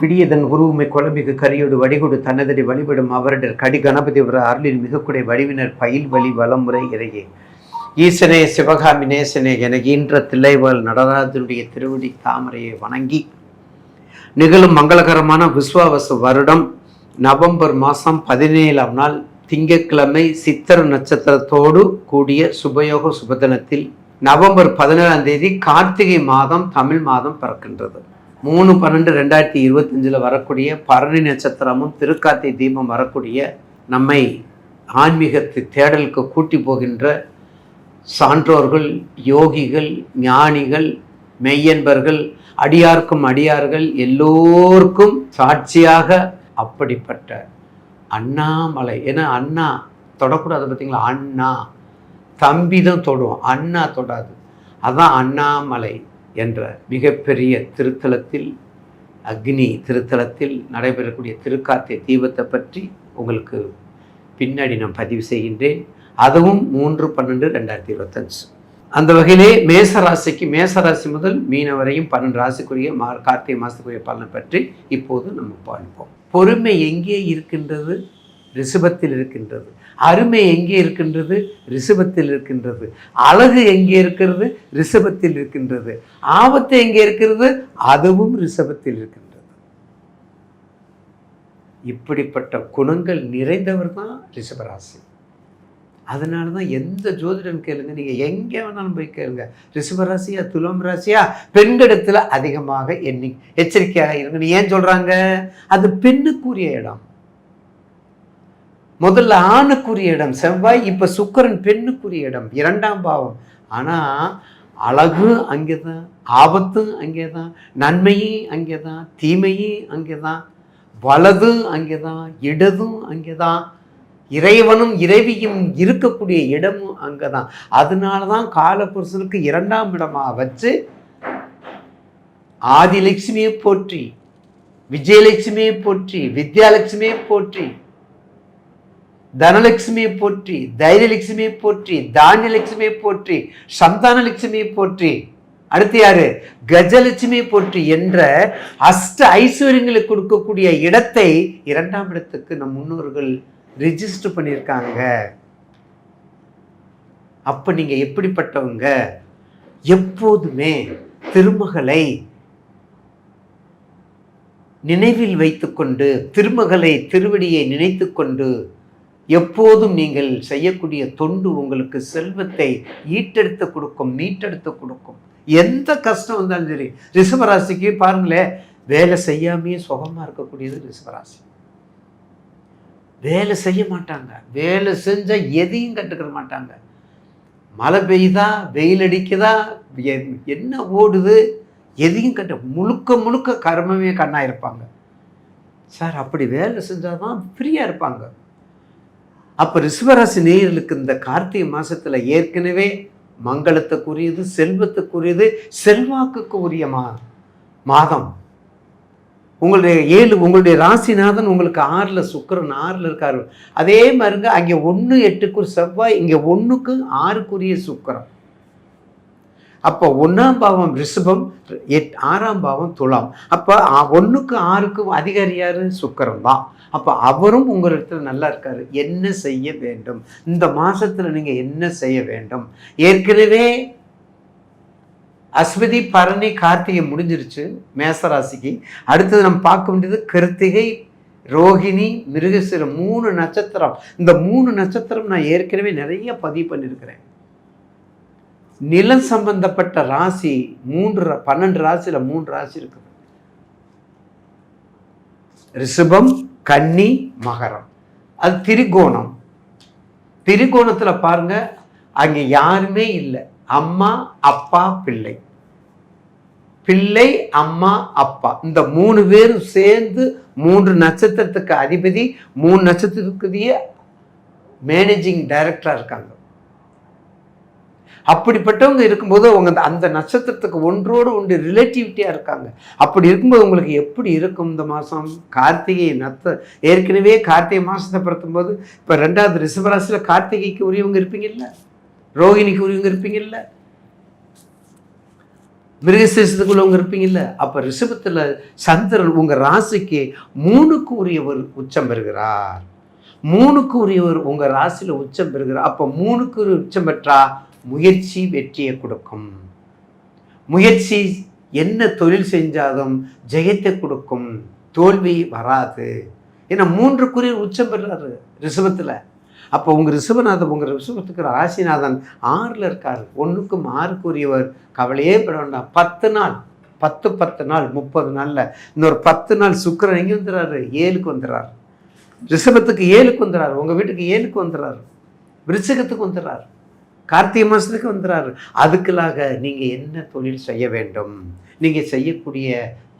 பிடியதன் உருவுமை குழம்பிக்கு கரியோடு வடிகொடு தன்னதடி வழிபடும் அவரிடர் கடி கணபதி வர அருளின் மிகக்குடை வடிவினர் பயில் வழி வளமுறை இறையே. ஈசனே சிவகாமி நேசனே என ஈன்ற தில்லைவாள் நடராஜனுடைய திருவடி தாமரையை வணங்கி. நிகழும் மங்களகரமான விஸ்வாவச வருடம் நவம்பர் மாதம் பதினேழாம் நாள் திங்கட்கிழமை சித்திர நட்சத்திரத்தோடு கூடிய சுபயோக சுபதினத்தில் நவம்பர் பதினேழாம் தேதி கார்த்திகை மாதம் தமிழ் மாதம் பிறக்கின்றது. மூணு பன்னெண்டு ரெண்டாயிரத்தி இருபத்தஞ்சில் வரக்கூடிய பரணி நட்சத்திரமும் திருக்காத்தி தீபம் வரக்கூடிய நம்மை ஆன்மீகத்தை தேடலுக்கு கூட்டி போகின்ற சான்றோர்கள் யோகிகள் ஞானிகள் மெய்யன்பர்கள் அடியார்க்கும் அடியார்கள் எல்லோருக்கும் சாட்சியாக அப்படிப்பட்ட அண்ணாமலை. ஏன்னா அண்ணா தொடக்கூடாது பார்த்தீங்களா? அண்ணா. தம்பி தான் தொடும் அண்ணா தொடாது. அதான் அண்ணாமலை. என்ற மிகப்பெரிய திருத்தலத்தில் அக்னி திருத்தலத்தில் நடைபெறக்கூடிய திருக்கார்த்திகை தீபத்தை பற்றி உங்களுக்கு பின்னாடி நான் பதிவு செய்கின்றேன். அதுவும் மூன்று பன்னெண்டு ரெண்டாயிரத்தி இருபத்தஞ்சு. அந்த வகையிலே மேசராசிக்கு மேசராசி முதல் மீன வரையும் பன்னெண்டு ராசிக்குரிய மா கார்த்திகை மாதத்துக்குரிய பலனை பற்றி இப்போது நம்ம பார்ப்போம். பொறுமை எங்கே இருக்கின்றது? ரிஷபத்தில் இருக்கின்றது. அருமை எங்கே இருக்கின்றது? ரிஷபத்தில் இருக்கின்றது. அழகு எங்கே இருக்கிறது? ரிஷபத்தில் இருக்கின்றது. ஆபத்து எங்கே இருக்கிறது? அதுவும் ரிஷபத்தில் இருக்கின்றது. இப்படிப்பட்ட குணங்கள் நிறைந்தவர் தான் ரிஷபராசி. அதனால தான் எந்த ஜோதிடன் கேளுங்க. நீங்கள் எங்கே வேணாலும் போய் கேளுங்க. ரிஷபராசியா துலம் ராசியா? பெண்களிடத்தில் அதிகமாக எண்ணி எச்சரிக்கையாக இருங்கன்னு ஏன் சொல்கிறாங்க அது பெண்ணுக்குரிய இடம். முதல்ல ஆணுக்குரிய இடம் செவ்வாய் இப்போ சுக்கரன் பெண்ணுக்குரிய இடம் இரண்டாம் பாவம். ஆனால் அழகு அங்கே தான் ஆபத்தும் அங்கே தான் நன்மையும் அங்கே தான் தீமையும் அங்கே தான் வலதும் அங்கே தான் இடதும் அங்கே தான் இறைவனும் இறைவியும் இருக்கக்கூடிய இடமும் அங்கே தான் அதனால தான் காலபுருஷனுக்கு இரண்டாம் இடமாக வச்சு ஆதிலட்சுமியை போற்றி விஜயலட்சுமியை போற்றி வித்யாலட்சுமியை போற்றி தனலட்சுமியை போற்றி தைரியலட்சுமியை போற்றி தானியலட்சுமியை போற்றி சந்தானலட்சுமியை போற்றி. அடுத்து யாரு? கஜலட்சுமி போற்றி என்ற அஷ்ட ஐஸ்வர்யங்களை கொடுக்கக்கூடிய இடத்தை இரண்டாம் இடத்துக்கு நம் முன்னோர்கள் ரிஜிஸ்டர் பண்ணியிருக்காங்க. அப்ப நீங்க எப்படிப்பட்டவங்க? எப்போதுமே திருமகளை நினைவில் வைத்துக்கொண்டு திருமகளை திருவடியை நினைத்துக்கொண்டு எப்போதும் நீங்கள் செய்யக்கூடிய தொண்டு உங்களுக்கு செல்வத்தை ஈட்டெடுத்து கொடுக்கும் மீட்டெடுத்து கொடுக்கும். எந்த கஷ்டம் வந்தாலும் சரி ரிஷபராசிக்கு பாருங்களேன் வேலை செய்யாமையே சுகமாக இருக்கக்கூடியது ரிஷபராசி. வேலை செய்ய மாட்டாங்க. வேலை செஞ்சால் எதையும் கட்டுக்கிற மாட்டாங்க. மழை பெய்யுதா? வெயில் அடிக்குதா? எ- என்ன ஓடுது? எதையும் கட்ட முழுக்க முழுக்க கர்மமே கண்ணாக இருப்பாங்க. சார் அப்படி வேலை செஞ்சால் தான் ஃப்ரீயாக இருப்பாங்க. அப்போ ரிஷபராசி நேயர்களுக்கு இந்த கார்த்திகை மாதத்தில் ஏற்கனவே மங்களத்துக்குரியது செல்வத்துக்குரியது செல்வாக்குக்கு உரிய மா மாதம். உங்களுடைய ஏழு உங்களுடைய ராசிநாதன் உங்களுக்கு ஆறில் சுக்கிரன் ஆறில் இருக்காரு. அதே மாதிரிங்க அங்கே ஒன்று எட்டுக்கு செவ்வாய் இங்கே ஒன்றுக்கு ஆறுக்குரிய சுக்கரம். அப்போ ஒன்றாம் பாவம் ரிஷபம் எட் ஆறாம் பாவம் துலாம். அப்போ ஒன்றுக்கு ஆறுக்கும் அதிகாரியார் சுக்கரம் தான். அப்போ அவரும் உங்கள் இடத்துல நல்லா இருக்காரு. என்ன செய்ய வேண்டும்? இந்த மாதத்தில் நீங்கள் என்ன செய்ய வேண்டும்? ஏற்கனவே அஸ்வதி பரணி கார்த்திகை முடிஞ்சிருச்சு மேசராசிக்கு. அடுத்தது நம்ம பார்க்க வேண்டியது கிருத்திகை ரோகிணி மிருகசிரம் மூணு நட்சத்திரம். இந்த மூணு நட்சத்திரம் நான் ஏற்கனவே நிறைய பதிவு பண்ணியிருக்கிறேன். நிலம் சம்பந்தப்பட்ட ராசி மூன்று ரா- பன்னெண்டு ராசியில் மூன்று ராசி இருக்குது ரிஷபம் கன்னி மகரம். அது திரிகோணம். திரிகோணத்துல பாருங்க அங்கே யாருமே இல்லை. அம்மா அப்பா பிள்ளை. பிள்ளை அம்மா அப்பா. இந்த மூணு பேரும் சேர்ந்து மூன்று நட்சத்திரத்துக்கு அதிபதி மூணு நட்சத்திரத்துக்குரிய மேனேஜிங் டைரக்டரா இருக்காங்க. அப்படிப்பட்டவங்க இருக்கும்போது அவங்க அந்த- அந்த நட்சத்திரத்துக்கு ஒன்றோடு ஒன்று ரிலேட்டிவிட்டியாக இருக்காங்க. அப்படி இருக்கும்போது உங்களுக்கு எப்படி இருக்கும் இந்த மாதம்? கார்த்திகை நத்த ஏற்கனவே கார்த்திகை மாதத்தை பொறுத்தும்போது இப்போ ரெண்டாவது ரிஷபராசியில் கார்த்திகைக்கு உரியவங்க இருப்பீங்கல்ல? ரோகிணிக்கு உரியவங்க இருப்பீங்கல்ல? மிருகசேஷத்துக்குள்ளவங்க இருப்பீங்கல்ல? அப்போ ரிஷபத்தில் சந்திரன் உங்கள் ராசிக்கு மூணுக்கு உரியவர் உச்சம் பெறுகிறார். மூணுக்கு உரியவர் உங்கள் ராசியில் உச்சம் பெறுகிறார். அப்போ மூணுக்கு ஒரு உச்சம் பெற்றா முயற்சி வெற்றியை கொடுக்கும். முயற்சி என்ன தொழில் செஞ்சாலும் ஜெயத்தை கொடுக்கும். தோல்வி வராது. ஏன்னா மூன்றுக்குரிய உச்சம் பெறாரு ரிஷபத்தில். அப்போ உங்கள் ரிஷபநாதன் உங்கள் ரிஷபத்துக்கு ராசிநாதன் ஆறில் இருக்கார். ஒன்றுக்கும் ஆறுக்குரியவர் கவலையே பட வேண்டாம். பத்து நாள் பத்து பத்து நாள் முப்பது நாளில். இன்னொரு பத்து நாள் சுக்கரன் எங்கே வந்துடுறாரு ஏழுக்கு வந்துடுறாரு ரிஷபத்துக்கு ஏழுக்கு வந்துடுறாரு உங்கள் வீட்டுக்கு ஏழுக்கு வந்துடுறாரு விருச்சகத்துக்கு வந்துடுறாரு கார்த்திகை மாதத்துக்கு வந்துடுறாரு அதுக்குள்ளாக நீங்கள் என்ன தொழில் செய்ய வேண்டும்? நீங்கள் செய்யக்கூடிய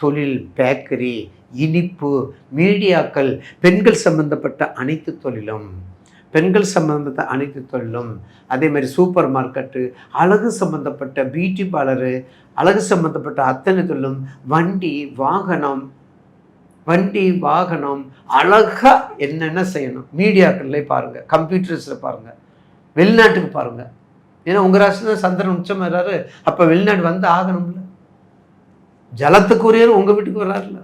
தொழில் பேக்கரி இனிப்பு மீடியாக்கள் பெண்கள் சம்பந்தப்பட்ட அனைத்து தொழிலும் பெண்கள் சம்பந்தப்பட்ட அனைத்து தொழிலும் அதே மாதிரி சூப்பர் மார்க்கெட்டு அழகு சம்பந்தப்பட்ட பியூட்டி பார்லரு அழகு சம்பந்தப்பட்ட அத்தனை தொழிலும் வண்டி வாகனம் வண்டி வாகனம் அழகாக என்னென்ன செய்யணும்? மீடியாக்கள்லேயே பாருங்கள் கம்ப்யூட்டர்ஸில் பாருங்கள் வெளிநாட்டுக்கு பாருங்கள் ஏன்னா உங்கள் ராசியில் சந்திரன் உச்சம் வர்றாரு. அப்போ வெளிநாடு வந்து ஆகணும்ல. ஜலத்துக்குரியவர் உங்கள் வீட்டுக்கு வர்றாருல.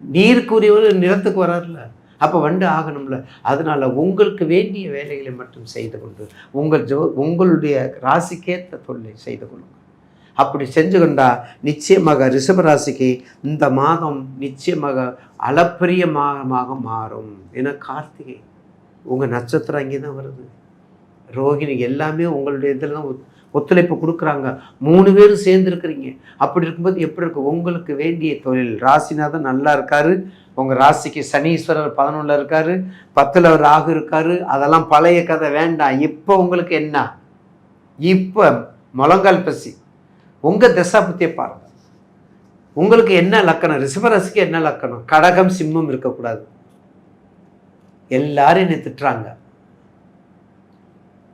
நீருக்குரியவர் நிலத்துக்கு வர்றாருல. அப்போ வண்டு ஆகணும்ல. அதனால் உங்களுக்கு வேண்டிய வேலைகளை மட்டும் செய்து கொண்டு உங்கள் ஜோ உங்களுடைய ராசிக்கேற்ற தொழிலை செய்து கொள்ளுங்கள் அப்படி செஞ்சு கொண்டா நிச்சயமாக ரிஷபராசிக்கு இந்த மாதம் நிச்சயமாக அளப்பரிய மாதமாக மாறும். ஏன்னா கார்த்திகை உங்கள் நட்சத்திரம் அங்கே தான் வருது. ரோகிணி எல்லாமே உங்களுடைய இதில் தான் ஒத்துழைப்பு கொடுக்குறாங்க. மூணு பேரும் சேர்ந்துருக்குறீங்க. அப்படி இருக்கும்போது எப்படி இருக்கு உங்களுக்கு வேண்டிய தொழில். ராசிநாதன் நல்லா இருக்காரு. உங்கள் ராசிக்கு சனீஸ்வரர் பதினொன்றில் இருக்காரு. பத்தில் ராகு இருக்காரு. அதெல்லாம் பழைய கதை. வேண்டாம். இப்போ உங்களுக்கு என்ன? இப்போ முழங்கால் பசி. உங்கள் தசாபத்தியை பாருங்கள் உங்களுக்கு என்ன லக்கணம்? ரிஷபராசிக்கு என்ன லக்கணம்? கடகம் சிம்மம் இருக்கக்கூடாது. எல்லாரும் என்னை திட்டுறாங்க.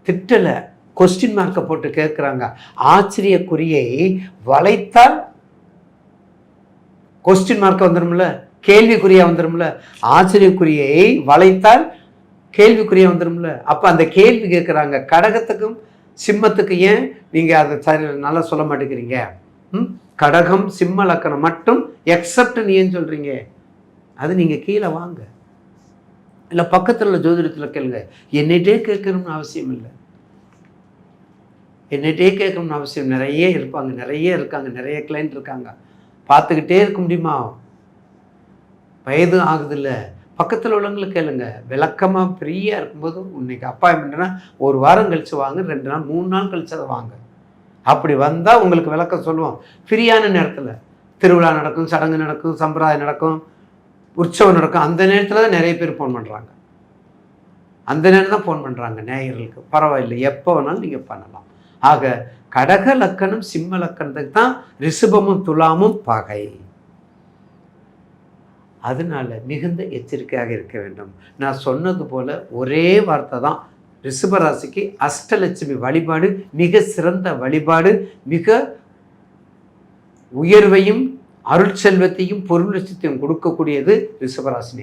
திட்டலை கொஸ்டின் மார்க்கை போட்டு கேட்குறாங்க ஆச்சரியக்குறியை வளைத்தால் கொஸ்டின் மார்க்கை வந்துடும்ல கேள்விக்குறியாக வந்துடும்ல ஆச்சரியக்குறியை வளைத்தால் கேள்விக்குறியாக வந்துடும்ல அப்போ அந்த கேள்வி கேட்குறாங்க கடகத்துக்கும் சிம்மத்துக்கு ஏன் நீங்கள் அதை சரி நல்லா சொல்ல மாட்டேங்கிறீங்க? ம்? கடகம் சிம்ம லக்கணம் மட்டும் எக்ஸப்ட் நீ ஏன் சொல்கிறீங்க அது நீங்கள் கீழே வாங்க. இல்லை பக்கத்தில் உள்ள ஜோதிடத்தில் கேளுங்க. என்னிட்டே கேட்கணும்னு அவசியம் இல்லை. என்னிட்டே கேட்கணும்னு அவசியம் நிறைய இருப்பாங்க நிறைய இருக்காங்க நிறைய கிளைண்ட் இருக்காங்க. பார்த்துக்கிட்டே இருக்க முடியுமா? வயது ஆகுதில்ல. பக்கத்தில் உள்ளவங்களை கேளுங்க. விளக்கமாக ஃப்ரீயாக இருக்கும்போது இன்னைக்கு அப்பாயின்மெண்ட்னா ஒரு வாரம் கழித்து வாங்க ரெண்டு நாள் மூணு நாள் கழிச்சு அதை வாங்க. அப்படி வந்தால் உங்களுக்கு விளக்கம் சொல்லுவோம். ஃப்ரீயான நேரத்தில். திருவிழா நடக்கும் சடங்கு நடக்கும் சம்பிரதாயம் நடக்கும். உற்சவம் நடக்கும். அந்த நேரத்தில் தான் நிறைய பேர் ஃபோன் பண்ணுறாங்க அந்த நேரம் தான் ஃபோன் பண்ணுறாங்க நேயர்களுக்கு. பரவாயில்லை. எப்போ வேணாலும் நீங்கள் பண்ணலாம். ஆக கடக லக்கணம் சிம்ம லக்கணத்துக்கு தான் ரிஷபமும் துலாமும் பகை. அதனால மிகுந்த எச்சரிக்கையாக இருக்க வேண்டும். நான் சொன்னது போல ஒரே வார்த்தை தான். ரிஷபராசிக்கு அஷ்டலட்சுமி வழிபாடு மிக சிறந்த வழிபாடு மிக உயர்வையும் அருட்செல்வத்தையும் பொருள் லட்சத்தையும் கொடுக்கக்கூடியது ரிஷபராசி